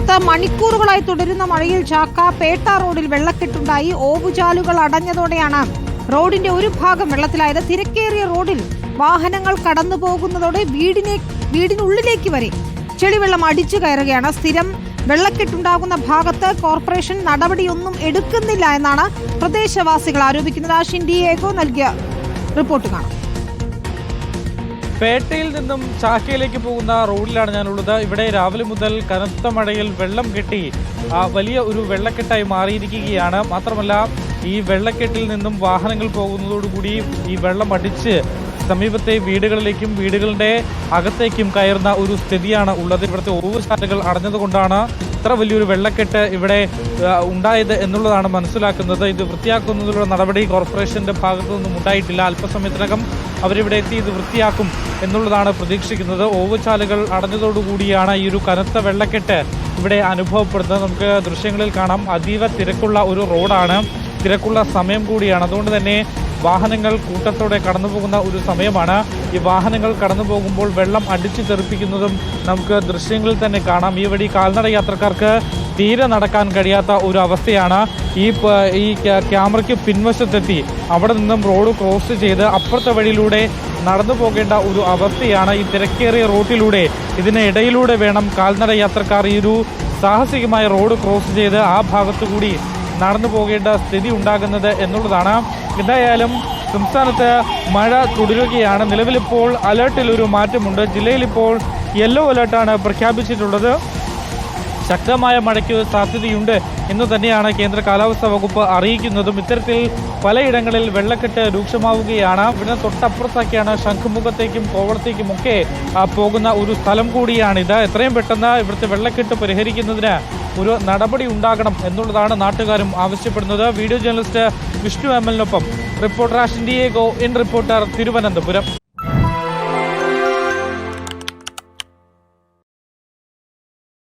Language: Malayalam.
സംസ്ഥാനത്ത് മണിക്കൂറുകളായി തുടരുന്ന മഴയിൽ ചാക്ക പേട്ട റോഡിൽ വെള്ളക്കെട്ടുണ്ടായി. ഓവുചാലുകൾ അടഞ്ഞതോടെയാണ് റോഡിന്റെ ഒരു ഭാഗം വെള്ളത്തിലായത്. തിരക്കേറിയ റോഡിൽ വാഹനങ്ങൾ കടന്നു പോകുന്നതോടെ വീടിനെ വീടിനുള്ളിലേക്ക് വരെ ചെളിവെള്ളം അടിച്ചു കയറുകയാണ്. സ്ഥിരം വെള്ളക്കെട്ടുണ്ടാകുന്ന ഭാഗത്ത് കോർപ്പറേഷൻ നടപടിയൊന്നും എടുക്കുന്നില്ല എന്നാണ് പ്രദേശവാസികൾ ആരോപിക്കുന്നത്. ആഷിൻ ഏകോ നൽകിയ റിപ്പോർട്ട് കാണാം. പേട്ടയിൽ നിന്നും ചാക്കയിലേക്ക് പോകുന്ന റോഡിലാണ് ഞാനുള്ളത്. ഇവിടെ രാവിലെ മുതൽ കനത്ത മഴയിൽ വെള്ളം കെട്ടി വലിയ ഒരു വെള്ളക്കെട്ടായി മാറിയിരിക്കുകയാണ്. മാത്രമല്ല ഈ വെള്ളക്കെട്ടിൽ നിന്നും വാഹനങ്ങൾ പോകുന്നതോടുകൂടി ഈ വെള്ളം അടിച്ച് സമീപത്തെ വീടുകളിലേക്കും വീടുകളുടെ അകത്തേക്കും കയറുന്ന ഒരു സ്ഥിതിയാണ് ഉള്ളത്. ഇവിടുത്തെ ഓവുശാലകൾ അടഞ്ഞതുകൊണ്ടാണ് ഇത്ര വലിയൊരു വെള്ളക്കെട്ട് ഇവിടെ ഉണ്ടായത് എന്നുള്ളതാണ് മനസ്സിലാക്കുന്നത്. ഇത് വൃത്തിയാക്കുന്നതിനുള്ള നടപടി കോർപ്പറേഷന്റെ ഭാഗത്തു നിന്നും ഉണ്ടായിട്ടില്ല. അല്പസമയത്തിനകം അവരിവിടെ എത്തി ഇത് വൃത്തിയാക്കും എന്നുള്ളതാണ് പ്രതീക്ഷിക്കുന്നത്. ഓവുചാലുകൾ അടഞ്ഞതോടുകൂടിയാണ് ഈ ഒരു കനത്ത വെള്ളക്കെട്ട് ഇവിടെ അനുഭവപ്പെടുന്നത്. നമുക്ക് ദൃശ്യങ്ങളിൽ കാണാം. അതീവ തിരക്കുള്ള ഒരു റോഡാണ്. തിരക്കുള്ള സമയം കൂടിയാണ്. അതുകൊണ്ട് തന്നെ വാഹനങ്ങൾ കൂട്ടത്തോടെ കടന്നുപോകുന്ന ഒരു സമയമാണ്. ഈ വാഹനങ്ങൾ കടന്നു പോകുമ്പോൾ വെള്ളം അടിച്ചു തെറിപ്പിക്കുന്നതും നമുക്ക് ദൃശ്യങ്ങളിൽ തന്നെ കാണാം. ഈ വഴി കാൽനട യാത്രക്കാർക്ക് തീരെ നടക്കാൻ കഴിയാത്ത ഒരു അവസ്ഥയാണ്. ഈ ഈ ക്യാമറയ്ക്ക് പിൻവശത്തെത്തി. അവിടെ നിന്നും റോഡ് ക്രോസ് ചെയ്ത് അപ്പുറത്തെ വഴിയിലൂടെ നടന്നു പോകേണ്ട ഒരു അവസ്ഥയാണ് ഈ തിരക്കേറിയ റോട്ടിലൂടെ. ഇതിനിടയിലൂടെ വേണം കാൽനട യാത്രക്കാർ ഈ ഒരു സാഹസികമായ റോഡ് ക്രോസ് ചെയ്ത് ആ ഭാഗത്തു കൂടി നടന്നു പോകേണ്ട സ്ഥിതി ഉണ്ടാകുന്നത് എന്നുള്ളതാണ് എന്തായാലും സംസ്ഥാനത്ത് മഴ തുടരുകയാണ്. നിലവിലിപ്പോൾ അലേർട്ടിൽ ഒരു മാറ്റമുണ്ട്. ജില്ലയിൽ ഇപ്പോൾ യെല്ലോ അലേർട്ടാണ് പ്രഖ്യാപിച്ചിട്ടുള്ളത്. ശക്തമായ മഴയ്ക്ക് സാധ്യതയുണ്ട് എന്ന് തന്നെയാണ് കേന്ദ്ര കാലാവസ്ഥാ വകുപ്പ് അറിയിക്കുന്നതും. ഇത്തരത്തിൽ പലയിടങ്ങളിൽ വെള്ളക്കെട്ട് രൂക്ഷമാവുകയാണ്. ഇവിടെ തൊട്ടപ്പുറത്തൊക്കെയാണ് ശംഖുമുഖത്തേക്കും കോവളത്തേക്കും ഒക്കെ പോകുന്ന ഒരു സ്ഥലം കൂടിയാണിത്. എത്രയും പെട്ടെന്ന് ഇവിടുത്തെ വെള്ളക്കെട്ട് പരിഹരിക്കുന്നതിന് ഒരു നടപടി ഉണ്ടാകണം എന്നുള്ളതാണ് നാട്ടുകാരും ആവശ്യപ്പെടുന്നത്. Video journalist Vishnu M എല്ലിനൊപ്പം reporter Ashin Diego in reporter Thiruvananthapuram.